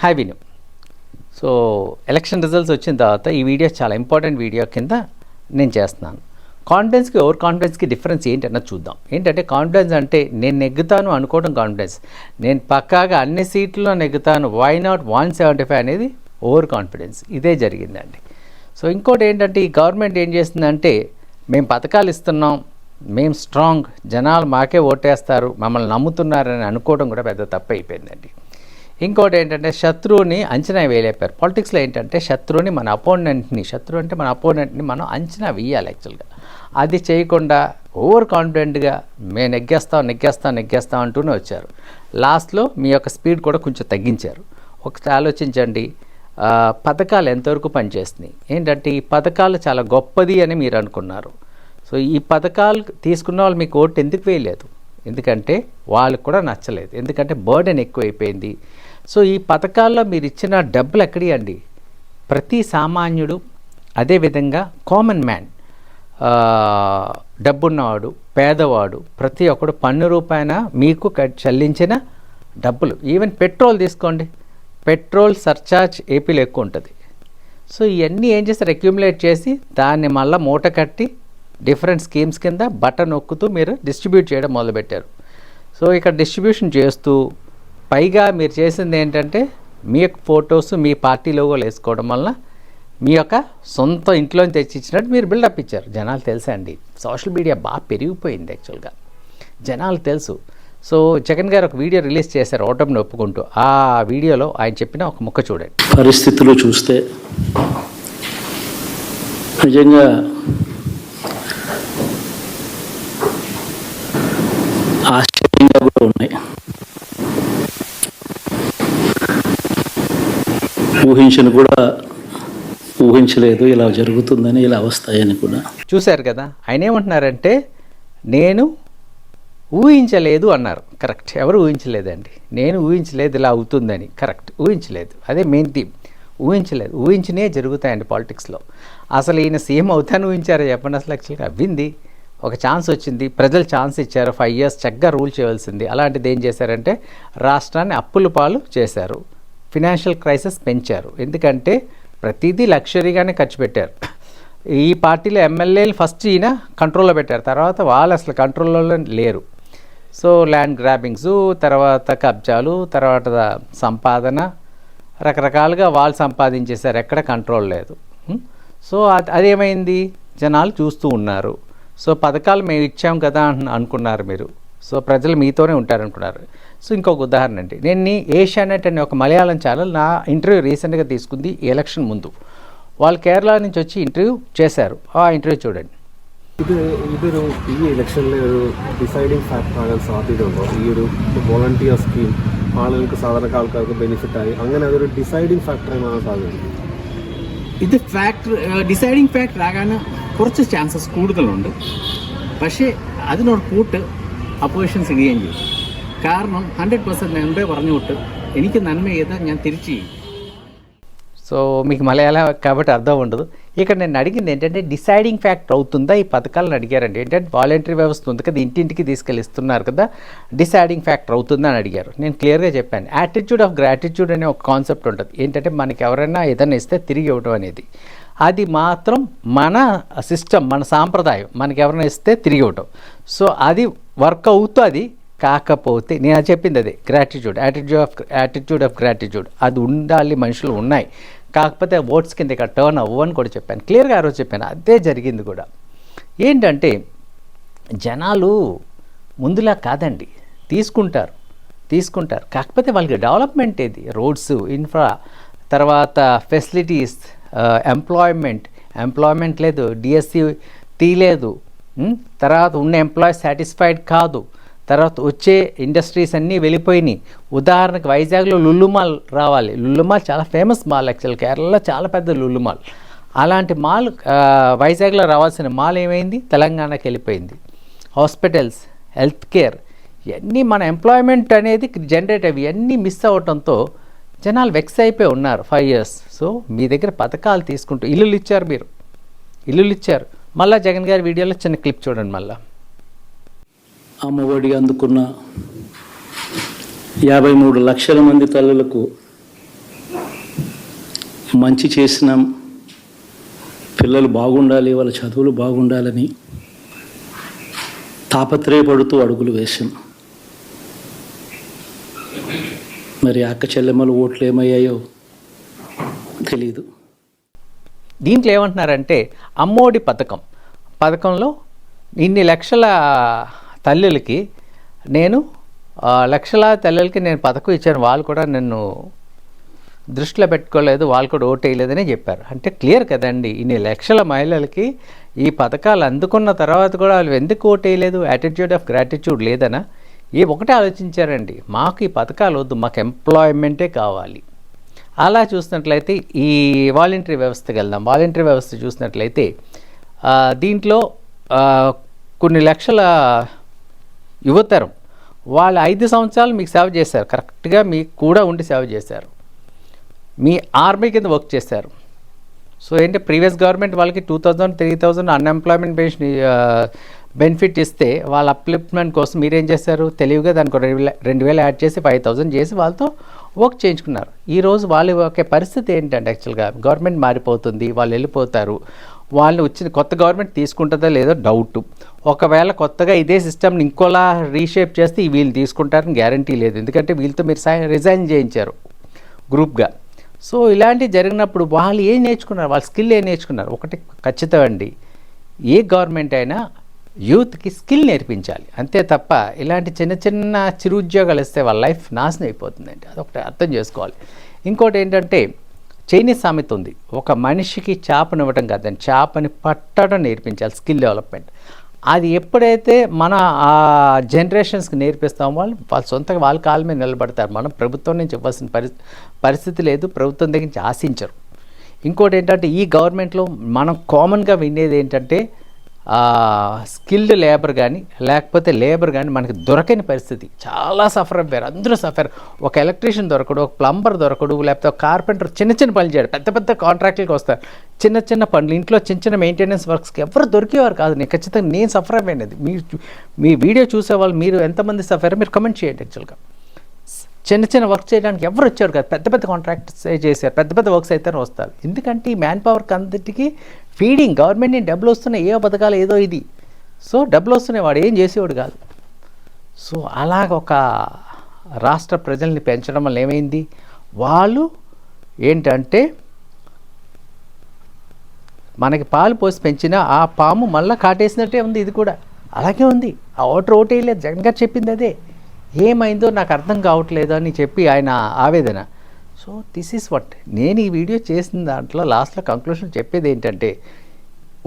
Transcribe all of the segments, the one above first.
Hi విను so election results వచ్చిన తర్వాత ఈ వీడియో చాలా ఇంపార్టెంట్ వీడియో కింద నేను చేస్తున్నాను. కాన్ఫిడెన్స్కి ఓవర్ కాన్ఫిడెన్స్కి డిఫరెన్స్ ఏంటన్నా చూద్దాం. ఏంటంటే కాన్ఫిడెన్స్ అంటే నేను నెగ్గుతాను అనుకోవడం కాన్ఫిడెన్స్ నేను పక్కాగా అన్ని సీట్లలో నెగ్గుతాను. Why not one seventy five అనేది ఓవర్ కాన్ఫిడెన్స్ ఇదే జరిగిందండి. సో ఇంకోటి ఏంటంటే ఈ గవర్నమెంట్ ఏం చేస్తుందంటే మేము పథకాలు ఇస్తున్నాం. మేము స్ట్రాంగ్ జనాలు మాకే ఓటేస్తారు. మమ్మల్ని నమ్ముతున్నారని అనుకోవడం కూడా పెద్ద తప్పు అయిపోయిందండి. ఇంకోటి ఏంటంటే శత్రువుని అంచనా వేయలేపారు. పాలిటిక్స్లో ఏంటంటే శత్రువుని మన అపోనెంట్ని శత్రువు అంటే మన అపోనెంట్ని మనం అంచనా వేయాలి యాక్చువల్గా. అది చేయకుండా ఓవర్ కాన్ఫిడెంట్గా మేము నెగ్గేస్తాం నెగ్గేస్తాం నెగ్గేస్తాం అంటూనే వచ్చారు. లాస్ట్లో మీ యొక్క స్పీడ్ కూడా కొంచెం తగ్గించారు. ఒకసారి ఆలోచించండి. పథకాలు ఎంతవరకు పనిచేస్తున్నాయి? ఏంటంటే ఈ పథకాలు చాలా గొప్పది అని మీరు అనుకున్నారు. సో ఈ పథకాలు తీసుకున్న వాళ్ళు మీకు ఓటు ఎందుకు వేయలేదు? ఎందుకంటే వాళ్ళకు కూడా నచ్చలేదు. ఎందుకంటే బర్డెన్ ఎక్కువైపోయింది. సో ఈ పథకాల్లో మీరు ఇచ్చిన డబ్బులు ఎక్కడియండి? ప్రతి సామాన్యుడు అదేవిధంగా కామన్ మ్యాన్ డబ్బున్నవాడు పేదవాడు ప్రతి ఒక్కడు పన్ను రూపాయన మీకు కట్- చెల్లించిన డబ్బులు. ఈవెన్ పెట్రోల్ తీసుకోండి. పెట్రోల్ సర్చార్జ్ ఏపీలో ఎక్కువ ఉంటుంది సో ఇవన్నీ ఏం చేస్తారు? అక్యూములేట్ చేసి దాన్ని మళ్ళీ మూట కట్టి డిఫరెంట్ స్కీమ్స్ కింద బటన్ నొక్కుతూ మీరు డిస్ట్రిబ్యూట్ చేయడం మొదలుపెట్టారు. సో ఇక్కడ డిస్ట్రిబ్యూషన్ చేస్తూ పైగా మీరు చేసింది ఏంటంటే మీ యొక్క ఫొటోస్ మీ పార్టీ లోగోలు వేసుకోవడం వల్ల మీ యొక్క సొంత ఇంట్లో తెచ్చి ఇచ్చినట్టు మీరు బిల్డప్ ఇచ్చారు. జనాలు తెలుసా అండి? సోషల్ మీడియా బాగా పెరిగిపోయింది యాక్చువల్గా జనాలు తెలుసు. సో జగన్ గారు ఒక వీడియో రిలీజ్ చేశారు ఓటమిని ఒప్పుకుంటూ. ఆ వీడియోలో ఆయన చెప్పిన ఒక ముక్క చూడండి. పరిస్థితులు చూస్తే నిజంగా ఆశ్చర్యంగా కూడా ఉన్నాయి. ఊహించను కూడా ఊహించలేదు ఇలా జరుగుతుందని ఇలా వస్తాయని కూడా. చూశారు కదా ఆయన ఏమంటున్నారంటే నేను ఊహించలేదు అన్నారు. కరెక్ట్. ఎవరు ఊహించలేదండి? నేను ఊహించలేదు ఇలా అవుతుందని. కరెక్ట్. ఊహించలేదు. అదే మెయిన్ థీమ్. ఊహించలేదు. ఊహించినే జరుగుతాయండి పాలిటిక్స్లో. అసలు ఈయన సీఎం అవుతాను ఊహించారు చెప్పండి అసలు యాక్చువల్గా? అవ్వింది. ఒక ఛాన్స్ వచ్చింది. ప్రజలు ఛాన్స్ ఇచ్చారు. ఫైవ్ ఇయర్స్ చక్కగా రూల్ చేయవలసింది. అలాంటిది ఏం చేశారంటే రాష్ట్రాన్ని అప్పుల పాలు చేశారు. ఫినాన్షియల్ క్రైసిస్ పెంచారు. ఎందుకంటే ప్రతిదీ లగ్జరీగానే ఖర్చు పెట్టారు. ఈ పార్టీలో ఎమ్మెల్యేలు ఫస్ట్ ఈయన కంట్రోల్లో పెట్టారు. తర్వాత వాళ్ళు అసలు కంట్రోల్లో లేరు. సో ల్యాండ్ గ్రాబింగ్స్ తర్వాత కబ్జాలు తర్వాత సంపాదన రకరకాలుగా వాళ్ళు సంపాదించేశారు. ఎక్కడ కంట్రోల్ లేదు. సో అది అదేమైంది? జనాలు చూస్తూ ఉన్నారు. సో పథకాలు మేము ఇచ్చాం కదా అని అనుకున్నారు మీరు. సో ప్రజలు మీతోనే ఉంటారనుకున్నారు సో ఇంకొక ఉదాహరణ అండి నేను నీ ఏషియానెట్ అనే ఒక మలయాళం ఛానల్ నా ఇంటర్వ్యూ రీసెంట్గా తీసుకుంది ఈ ఎలక్షన్ ముందు వాళ్ళు కేరళ నుంచి వచ్చి ఇంటర్వ్యూ చేశారు ఆ ఇంటర్వ్యూ చూడండి ഇത് ഇതൊരു ഈ ഇലക്ഷനിലെ ഒരു ഡിസൈഡിങ് ഫാക്ടർ ആകാൻ സാധ്യതയുണ്ടോ ഈ ഒരു വോളണ്ടിയർ സ്കീം ആളുകൾക്ക് സാധാരണ ആൾക്കാർക്ക് ബെനിഫിറ്റ് ആയി അങ്ങനെ അതൊരു ഡിസൈഡിങ് ഫാക്ടറായി മാറാൻ സാധ്യതയുണ്ട് ഇത് ഫാക്ടർ ഡിസൈഡിങ് ഫാക്ടർ ആകാൻ കുറച്ച് ചാൻസസ് കൂടുതലുണ്ട് പക്ഷേ അതിനോട് കൂട്ട് അപ്പോസിഷൻസ് ഇടുകയും ചെയ്യും കാരണം ഹൺഡ്രഡ് പെർസെൻറ്റ് മുമ്പേ പറഞ്ഞു വിട്ട് എനിക്ക് നന്മ ചെയ്താൽ ഞാൻ തിരിച്ചു ചെയ്യും సో మీకు మలయాళ కాబట్టి అర్థం ఉండదు ఇక్కడ నేను అడిగింది ఏంటంటే డిసైడింగ్ ఫ్యాక్టర్ అవుతుందా ఈ పథకాలను అడిగారండి ఏంటంటే వాలంటరీ వ్యవస్థ ఉంది కదా ఇంటింటికి తీసుకెళ్ళి ఇస్తున్నారు కదా డిసైడింగ్ ఫ్యాక్టర్ అవుతుందా అని అడిగారు నేను క్లియర్గా చెప్పాను యాటిట్యూడ్ ఆఫ్ గ్రాటిట్యూడ్ అనే ఒక కాన్సెప్ట్ ఉంటుంది ఏంటంటే మనకి ఎవరైనా ఏదైనా ఇస్తే తిరిగి ఇవ్వడం అనేది అది మాత్రం మన సిస్టమ్ మన సాంప్రదాయం మనకి ఎవరైనా ఇస్తే తిరిగి ఇవ్వటం సో అది వర్క్ అవుతుంది కాకపోతే నేను చెప్పింది అదే gratitude attitude of attitude of gratitude అది ఉండాలి మనుషులు ఉన్నాయి. కాకపోతే ఓట్స్ కింద ఇక్కడ టర్న్ అవ్వని కూడా చెప్పాను. క్లియర్గా ఆ రోజు చెప్పాను. అదే జరిగింది కూడా. ఏంటంటే జనాలు ముందులా కాదండి. తీసుకుంటారు తీసుకుంటారు. కాకపోతే వాళ్ళకి డెవలప్మెంట్ ఏది? రోడ్స్ ఇన్ఫ్రా తర్వాత ఫెసిలిటీస్ ఎంప్లాయ్మెంట్ ఎంప్లాయ్మెంట్ లేదు డిఎస్సి తీలేదు తర్వాత ఉన్న ఎంప్లాయీస్ సాటిస్ఫైడ్ కాదు. తర్వాత వచ్చే ఇండస్ట్రీస్ అన్నీ వెళ్ళిపోయినాయి. ఉదాహరణకు వైజాగ్లో లుల్లు మాల్ రావాలి. లుల్లు మాల్ చాలా ఫేమస్ మాల్ యాక్చువల్ కేరళలో చాలా పెద్ద లుల్లు మాల్ అలాంటి మాల్ వైజాగ్లో రావాల్సిన మాల్ ఏమైంది? తెలంగాణకి వెళ్ళిపోయింది. హాస్పిటల్స్ హెల్త్ కేర్ ఇవన్నీ మన ఎంప్లాయ్మెంట్ అనేది జనరేట్ అవి ఇవన్నీ మిస్ అవ్వటంతో జనాలు వెక్స్ అయిపోయి ఉన్నారు ఫైవ్ ఇయర్స్ సో మీ దగ్గర పథకాలు తీసుకుంటూ ఇల్లులు ఇచ్చారు మీరు. ఇల్లులు ఇచ్చారు. మళ్ళీ జగన్ గారి వీడియోలో చిన్న క్లిప్ చూడండి మళ్ళీ. అమ్మఒడి అందుకున్న యాభై మూడు లక్షల మంది తల్లులకు మంచి చేసినాం పిల్లలు బాగుండాలి వాళ్ళ చదువులు బాగుండాలని తాపత్రయపడుతూ అడుగులు వేసాం మరి అక్క చెల్లెమ్మల ఓట్లు ఏమయ్యాయో తెలీదు. దీంట్లో ఏమంటున్నారంటే అమ్మోడి పథకం. పథకంలో ఇన్ని లక్షల తల్లులకి నేను లక్షల తల్లులకి నేను పథకం ఇచ్చాను. వాళ్ళు కూడా నన్ను దృష్టిలో పెట్టుకోలేదు. వాళ్ళు కూడా ఓటు వేయలేదని చెప్పారు. అంటే క్లియర్ కదండి ఇన్ని లక్షల మహిళలకి ఈ పథకాలు అందుకున్న తర్వాత కూడా వాళ్ళు ఎందుకు ఓటు వేయలేదు? యాటిట్యూడ్ ఆఫ్ గ్రాటిట్యూడ్ లేదనా? ఏ ఒకటే ఆలోచించారండి. మాకు ఈ పథకాలు వద్దు మాకు ఎంప్లాయ్మెంటే కావాలి. అలా చూసినట్లయితే ఈ వాలంటరీ వ్యవస్థకి వెళ్దాం. వాలంటరీ వ్యవస్థ చూసినట్లయితే దీంట్లో కొన్ని లక్షల యువతరం వాళ్ళు ఐదు సంవత్సరాలు మీకు సేవ చేశారు. కరెక్ట్గా మీకు కూడా ఉండి సేవ చేశారు. మీ ఆర్మీ కింద వర్క్ చేశారు. సో ఏంటి ప్రీవియస్ గవర్నమెంట్ వాళ్ళకి two thousand three thousand unemployment pension benefit ఇస్తే వాళ్ళ అప్లిప్మెంట్ కోసం మీరేం చేశారు? తెలివిగా దానికి ఒక రెండు వేల రెండు వేలు యాడ్ చేసి ఫైవ్ థౌజండ్ చేసి వాళ్ళతో వర్క్ చేయించుకున్నారు. ఈరోజు వాళ్ళ యొక్క పరిస్థితి ఏంటంటే యాక్చువల్గా? గవర్నమెంట్ మారిపోతుంది వాళ్ళు వెళ్ళిపోతారు. వాళ్ళు వచ్చిన కొత్త గవర్నమెంట్ తీసుకుంటుందో లేదో డౌట్ ఒకవేళ కొత్తగా ఇదే సిస్టమ్ని ఇంకోలా రీషేప్ చేస్తే వీళ్ళు తీసుకుంటారని గ్యారంటీ లేదు. ఎందుకంటే వీళ్ళతో మీరు సై రిజైన్ చేయించారు గ్రూప్గా సో ఇలాంటివి జరిగినప్పుడు వాళ్ళు ఏం నేర్చుకున్నారు? వాళ్ళ స్కిల్ ఏం నేర్చుకున్నారు? ఒకటి ఖచ్చితం అండి. ఏ గవర్నమెంట్ అయినా యూత్కి స్కిల్ నేర్పించాలి. అంతే తప్ప ఇలాంటి చిన్న చిన్న చిరుద్యోగాలు ఇస్తే వాళ్ళ లైఫ్ నాశనం అయిపోతుందండి. అదొకటి అర్థం చేసుకోవాలి. ఇంకోటి ఏంటంటే చైనీస్ సామెత ఉంది. ఒక మనిషికి చేపనివ్వటం కాదని చేపని పట్టడం నేర్పించాలి స్కిల్ డెవలప్మెంట్. అది ఎప్పుడైతే మన ఆ జనరేషన్స్కి నేర్పిస్తామో వాళ్ళు వాళ్ళ సొంతంగా వాళ్ళ కాళ్ళ మీద నిలబడతారు. మనం ప్రభుత్వం నుంచి ఇవ్వాల్సిన పరి పరిస్థితి లేదు ప్రభుత్వం దగ్గర నుంచి ఆశించరు. ఇంకోటి ఏంటంటే ఈ గవర్నమెంట్లో మనం కామన్గా వినేది ఏంటంటే స్కిల్డ్ లేబర్ కానీ లేకపోతే లేబర్ కానీ మనకి దొరకని పరిస్థితి. చాలా సఫర్ అయిపోయారు. అందరూ సఫర్ ఒక ఎలక్ట్రీషియన్ దొరకడు ఒక ప్లంబర్ దొరకడు లేకపోతే ఒక కార్పెంటర్ చిన్న చిన్న పనులు చేయడు. పెద్ద పెద్ద కాంట్రాక్టులకు వస్తారు. చిన్న చిన్న పనులు ఇంట్లో చిన్న చిన్న మెయింటెనెన్స్ వర్క్స్కి ఎవరు దొరికేవారు కాదు. నేను ఖచ్చితంగా నేను సఫర్ అయిపోయినది. మీరు మీ వీడియో చూసేవాళ్ళు మీరు ఎంతమంది సఫర్ మీరు కమెంట్ చేయండి యాక్చువల్గా చిన్న చిన్న వర్క్ చేయడానికి ఎవరు వచ్చారు కదా. పెద్ద పెద్ద కాంట్రాక్ట్స్ చేశారు పెద్ద పెద్ద వర్క్స్ అయితే వస్తారు. ఎందుకంటే ఈ మ్యాన్ పవర్కి అందరికీ ఫీడింగ్ గవర్నమెంట్ నేను డబ్బులు వస్తున్నాయి. ఏవో పథకాలు ఏదో ఇది. సో డబ్బులు వస్తున్నాయి. వాడు ఏం చేసేవాడు కాదు. సో అలాగ ఒక రాష్ట్ర ప్రజల్ని పెంచడం వల్ల ఏమైంది? వాళ్ళు ఏంటంటే మనకి పాలు పోసి పెంచిన ఆ పాము మళ్ళీ కాటేసినట్టే ఉంది ఇది కూడా. అలాగే ఉంది. ఆ ఓటర్ ఓటేయలేదు జగన్ గారు చెప్పింది అదే. ఏమైందో నాకు అర్థం కావట్లేదు అని చెప్పి ఆయన ఆవేదన. సో దిస్ ఈస్ వాట్ నేను ఈ వీడియో చేసిన దాంట్లో లాస్ట్లో కంక్లూషన్ చెప్పేది ఏంటంటే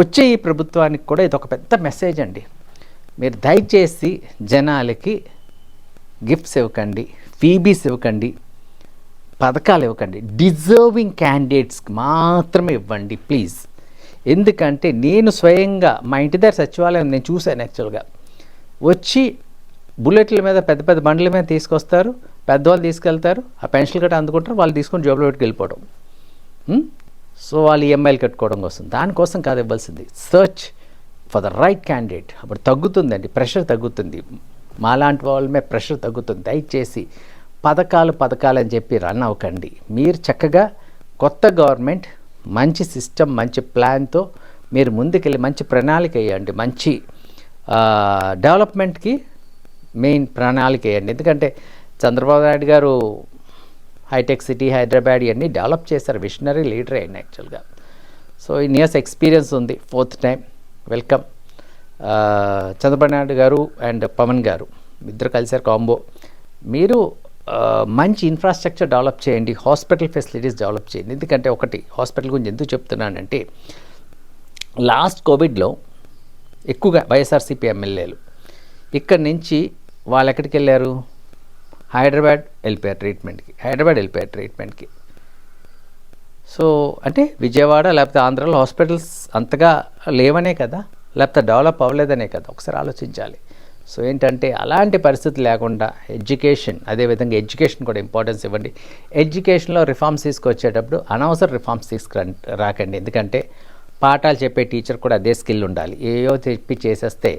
వచ్చే ఈ ప్రభుత్వానికి కూడా ఇది ఒక పెద్ద మెసేజ్ అండి. మీరు దయచేసి జనాలకి గిఫ్ట్స్ ఇవ్వకండి ఫీబీస్ ఇవ్వకండి పథకాలు ఇవ్వకండి. డిజర్వింగ్ క్యాండిడేట్స్కి మాత్రమే ఇవ్వండి ప్లీజ్ ఎందుకంటే నేను స్వయంగా మా ఇంటి దగ్గర సచివాలయం నేను చూశాను యాక్చువల్గా వచ్చి బుల్లెట్ల మీద పెద్ద పెద్ద బండ్ల మీద తీసుకొస్తారు పెద్దవాళ్ళు తీసుకెళ్తారు ఆ పెన్షన్ కట్ట అందుకుంటారు వాళ్ళు తీసుకొని జాబ్లో పెట్టుకు వెళ్ళిపోవడం సో వాళ్ళు ఈఎంఐలు కట్టుకోవడం కోసం. దానికోసం కాదు ఇవ్వాల్సింది. Search for the right candidate. అప్పుడు తగ్గుతుందండి. ప్రెషర్ తగ్గుతుంది. మాలాంటి వాళ్ళమే ప్రెషర్ తగ్గుతుంది. దయచేసి పథకాలు పథకాలు అని చెప్పి రన్ అవ్వకండి. మీరు చక్కగా కొత్త గవర్నమెంట్ మంచి సిస్టమ్ మంచి ప్లాన్తో మీరు ముందుకెళ్ళి మంచి ప్రణాళిక వేయండి. మంచి డెవలప్మెంట్కి మెయిన్ ప్రణాళిక వేయండి. ఎందుకంటే చంద్రబాబు నాయుడు గారు హైటెక్ సిటీ హైదరాబాద్ ఇవన్నీ డెవలప్ చేశారు. విషనరీ లీడర్ అయిన యాక్చువల్గా సో ఇన్ ఇయర్స్ ఎక్స్పీరియన్స్ ఉంది. Fourth time. Welcome. Chandrababu Naidu garu and Pawan garu. ఇద్దరు కలిసారు కాంబో. మీరు మంచి ఇన్ఫ్రాస్ట్రక్చర్ డెవలప్ చేయండి. హాస్పిటల్ ఫెసిలిటీస్ డెవలప్ చేయండి. ఎందుకంటే ఒకటి హాస్పిటల్ గురించి ఎందుకు చెప్తున్నానంటే లాస్ట్ కోవిడ్లో ఎక్కువగా వైఎస్ఆర్సీపీ ఎమ్మెల్యేలు. ఇక్కడి నుంచి వాళ్ళు ఎక్కడికి వెళ్ళారు? హైదరాబాద్ వెళ్ళిపోయారు ట్రీట్మెంట్కి హైదరాబాద్ వెళ్ళిపోయారు ట్రీట్మెంట్కి. సో అంటే విజయవాడ లేకపోతే ఆంధ్రాలో హాస్పిటల్స్ అంతగా లేవనే కదా లేకపోతే డెవలప్ అవ్వలేదనే కదా ఒకసారి ఆలోచించాలి. సో ఏంటంటే అలాంటి పరిస్థితి లేకుండా ఎడ్యుకేషన్ అదేవిధంగా ఎడ్యుకేషన్ కూడా ఇంపార్టెన్స్ ఇవ్వండి. ఎడ్యుకేషన్లో రిఫార్మ్స్ తీసుకొచ్చేటప్పుడు అనవసర రిఫార్మ్స్ తీసుకురండి రాకండి. ఎందుకంటే పాఠాలు చెప్పే టీచర్ కూడా అదే స్కిల్ ఉండాలి. ఏయో చెప్పి చేసేస్తే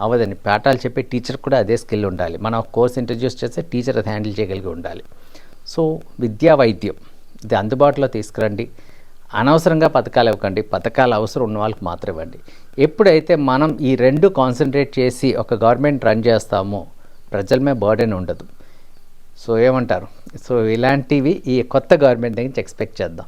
అవదని పాఠాలు చెప్పే టీచర్ కూడా అదే స్కిల్ ఉండాలి. మనం కోర్స్ ఇంట్రడ్యూస్ చేస్తే టీచర్ అది హ్యాండిల్ చేయగలిగి ఉండాలి. సో విద్యా వైద్యం ఇది అందుబాటులో తీసుకురండి. అనవసరంగా పథకాలు ఇవ్వకండి. పథకాలు అవసరం ఉన్న వాళ్ళకి మాత్రం ఇవ్వండి. ఎప్పుడైతే మనం ఈ రెండు కాన్సన్ట్రేట్ చేసి ఒక గవర్నమెంట్ రన్ చేస్తామో ప్రజల మీద బర్డెన్ ఉండదు. సో ఏమంటారు? సో ఇలాంటివి ఈ కొత్త గవర్నమెంట్ దగ్గర నుంచి ఎక్స్పెక్ట్ చేద్దాం.